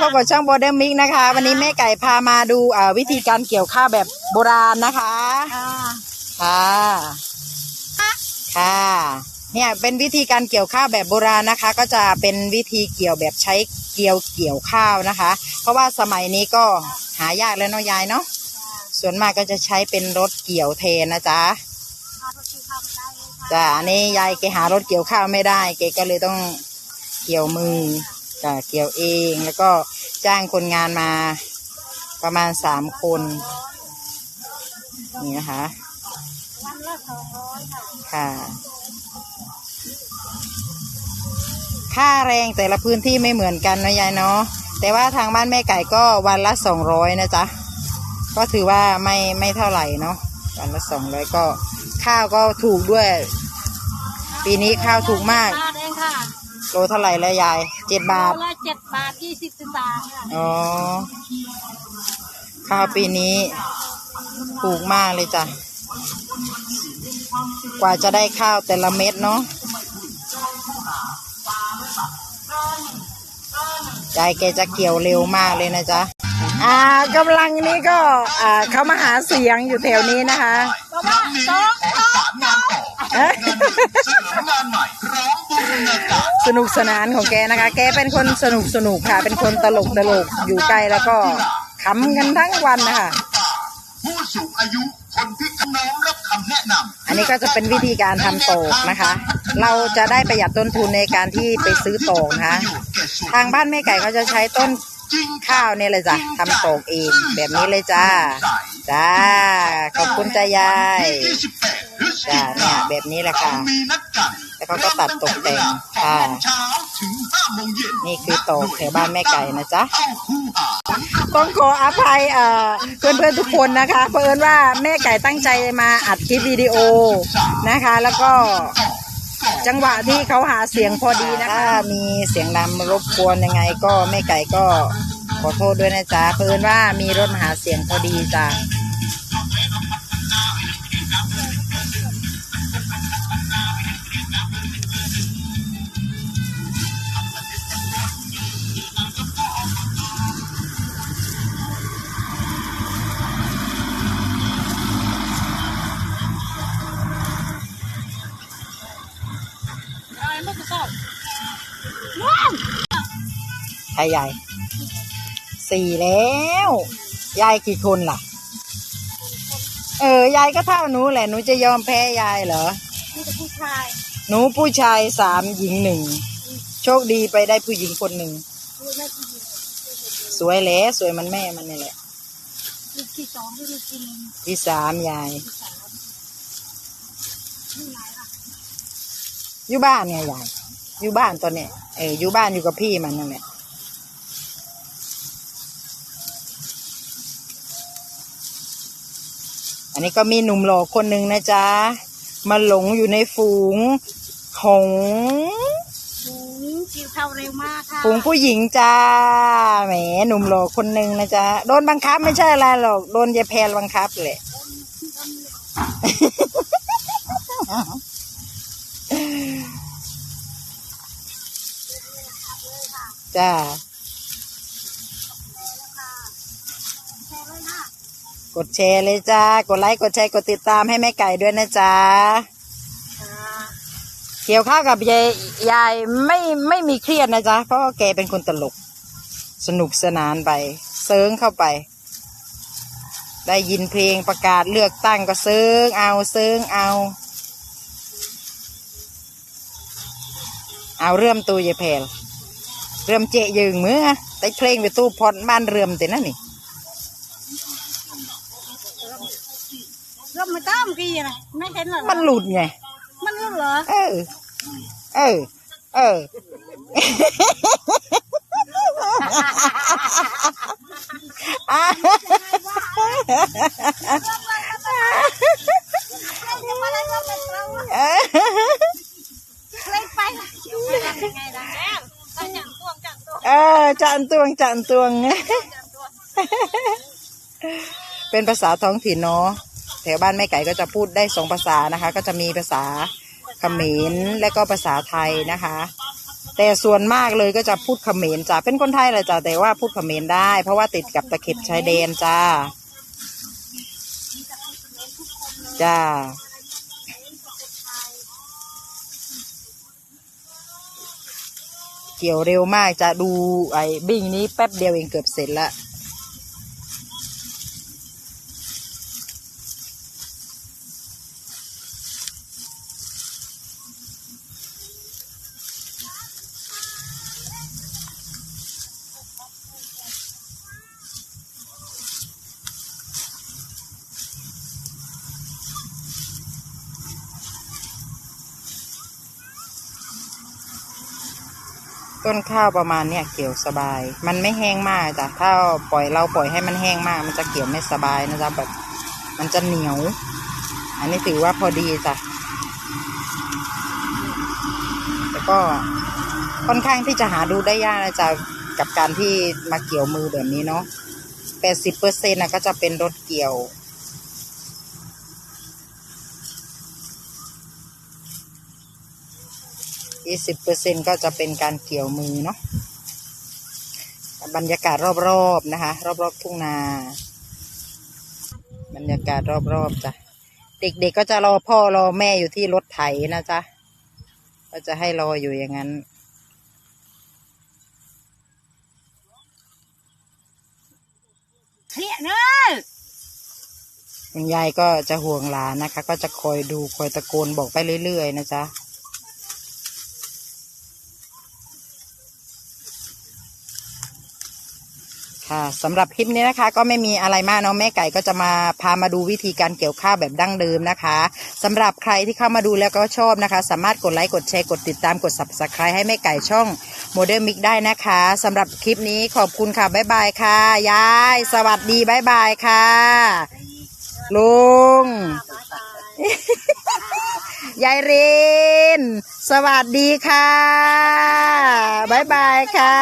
พบกับช่องโบเดมิกนะคะ วันนี้แม่ไก่พามาดูเอ่อวิธีการเกี่ยวข้าวแบบโบราณนะคะค่ะค่ะ ค่ะ เนี่ยเป็นวิธีการเกี่ยวข้าวแบบโบราณนะคะ ก็จะเป็นวิธีเกี่ยวแบบใช้เกี่ยวเกี่ยวข้าวนะคะ เพราะว่าสมัยนี้ก็หายากแล้วเนาะยายเนาะ ส่วนมากก็จะใช้เป็นรถเกี่ยวเทนนะจ๊ะข้าวที่ข้าวไม่ได้เลยค่ะจ้ะอันนี้ยายแกหารถเกี่ยวข้าวไม่ได้แกก็เลยต้องเกี่ยวมือจ้ะ เกี่ยวเองแล้วก็จ้างคนงานมาประมาณสามคนนี่นะคะวันละสองร้อยค่ะค่าแรงแต่ละพื้นที่ไม่เหมือนกันนะยายเนาะแต่ว่าทางบ้านแม่ไก่ก็วันละสองร้อยนะจ๊ะก็ถือว่าไม่ไม่เท่าไหร่เนาะวันละสองร้อยก็ข้าวก็ถูกด้วย ปีนี้ข้าวถูกมากค่ะ โลเท่าไหร่แล้วยายเจ็ดบาท โลละเจ็ดบาทยี่สิบสิบบาทค่ะอ๋อ ข้าวปีนี้ถูกมากเลยจ้ะ กว่าจะได้ข้าวแต่ละเม็ดเนาะยายแกจะเกี่ยวเร็วมากเลยนะจ๊ะ อ่ากำลังนี้ก็ อ่าเขามาหาเสียงอยู่แถวนี้นะคะเพราะว่าสองสองสองเอ๊ะเสนองานใหม่พร้อมบูรณาการสนุกสนานของแกนะคะ แกเป็นคนสนุกสนุกค่ะ เป็นคนตลกตลกอยู่ใกล้แล้วก็ขำกันทั้งวันนะคะผู้สูงอายุคนพิการน้อมรับคำแนะนำอันนี้ก็จะเป็นวิธีการทำโตกนะคะ เราจะได้ประหยัดต้นทุนในการที่ไปซื้อโตกนะคะ ทางบ้านแม่ไก่เขาจะใช้ต้นจริง ข้าวเนี่ยเลยจ้ะทำโตกเองแบบนี้เลยจ้า จ้า ขอบคุณจ้ายายที่28พฤศจิจ้ากาเนี่ยแบบนี้แหละค่ะเรามีนัดกันแล้วเขาก็ตัดตกแต่งค่ะเริ่มตั้งแต่เวลา8โมงเช้าถึง5โมงเย็นนี่คือโตกแถวบ้านแม่ไก่นะจ๊ะเข้าคู่หาต้องขออภัยเอ่อเพื่อนๆทุกคนนะคะ เพราะเอิญว่าแม่ไก่ตั้งใจมาอัดคลิปวิดีโอนะคะ แล้วก็ จังหวะที่เขาหาเสียงพอดีนะคะถ้ามีเสียงดังรบกวนยังไงก็แม่ไก่ก็ขอโทษด้วยนะจ๊ะเพื่อนว่ามีรถมาหาเสียงพอดีจ้ะ ใครยายสี่แล้ว ยายกี่คนล่ะ เออยายก็เท่าหนูแหละหนูจะยอมแพ้ยายเหรอนี่จะผู้ชาย หนูผู้ชายสามหญิงหนึ่งโชคดีไปได้ผู้หญิงคนหนึ่งลูกแม่ที่ยิงสวยแหล้วสวยมันแม่มันนี่แหละลูกที่สองที่ลูกที่หนึ่งที่สามยายที่สามนี่ไหนล่ะอยู่บ้านเนี่ยยายอยู่บ้านตอนเนี้ยเอออยู่บ้านอยู่กับพี่มันนั่นแหละ อันนี้ก็มีหนุ่มหล่อคนหนึ่งนะจ๊ะ มาหลงอยู่ในฝูงหงส์หูกินข้าวเร็วมากค่ะฝูงผู้หญิงจ้า แหมหนุ่มหล่อคนหนึ่งนะจ๊ะ โดนบังคับไม่ใช่อะไรหรอก โดนยายแพรบังคับแหละจ้า แช่เลยค่ะ กดแชร์เลยจ้า กดไลค์ กดแชร์ กดติดตามให้แม่ไก่ด้วยนะจ๊ะค่ะเกี่ยวข้าวกับยายยายไม่ไม่มีเครียดนะจ๊ะ เพราะว่าแกเป็นคนตลก สนุกสนานไป เซิงเข้าไป ได้ยินเพลงประกาศเลือกตั้งก็เซิงเอาเซิงเอา เอาเรื่มตัวยายแพรเรื่มเจยืงมือแต่เพลงไปตู้พอดบ้านเรื่มแต่นั่นนี่เริ่มไม่ต้มกี่นะไม่เห็นเหรอมันหลุดไง มันรู้เหรอ เออ เออ เอออะยังมาได้ก็เป็นเราเลยไปยังไงล่ะแล้วจังตัวจังตัวเออจันตวงจันตวง เป็นภาษาท้องถิ่นเนาะแถวบ้านแม่ไก่ก็จะพูดได้สองภาษานะคะ ก็จะมีภาษาเขมรและก็ภาษาไทยนะคะ แต่ส่วนมากเลยก็จะพูดเขมรจ้ะเป็นคนไทยแหละจ้ะแต่ว่าพูดเขมรได้ เพราะว่าติดกับตะเข็บชายแดนจ้าจ้าเกี่ยวเร็วมากจะดูไอ้บิ้งนี้แป๊บเดียวเองเกือบเสร็จละ ต้นข้าวประมาณเนี้ยเกี่ยวสบาย มันไม่แห้งมากจ้ะถ้าปล่อยเราปล่อยให้มันแห้งมาก มันจะเกี่ยวไม่สบายนะจ๊ะแบบมันจะเหนียว อันนี้ถือว่าพอดีจ้ะแล้วก็ค่อนข้างที่จะหาดูได้ยากนะจ๊ะกับการที่มาเกี่ยวมือแบบนี้เนาะแปดสิบเปอร์เซ็นต์นะก็จะเป็นรถเกี่ยว ยี่สิบเปอร์เซ็นก็จะเป็นการเกี่ยวมือเนาะบรรยากาศรอบๆนะคะ รอบๆทุ่งนา บรรยากาศรอบๆจ้ะเด็กๆก็จะรอพ่อรอแม่อยู่ที่รถไถนะจ๊ะก็จะให้รออยู่อย่างนั้นเครียดเนอะคุณยายก็จะห่วงหลานนะคะ ก็จะคอยดูคอยตะโกนบอกไปเรื่อยๆนะจ๊ะ ค่ะสำหรับคลิปนี้นะคะ ก็ไม่มีอะไรมากเนาะแม่ไก่ก็จะมาพามาดูวิธีการเกี่ยวข้าวแบบดั้งเดิมนะคะสำหรับใครที่เข้ามาดูแล้วก็ชอบนะคะ สามารถกดไลค์กดแชร์กดติดตามกด subscribe ให้แม่ไก่ช่องโมเดลมิกได้นะคะสำหรับคลิปนี้ขอบคุณค่ะบ๊ายบายค่ะยาย สวัสดีบ๊ายบายค่ะลุงยายเรนสวัสดีค่ะบ๊ายบายค่ะ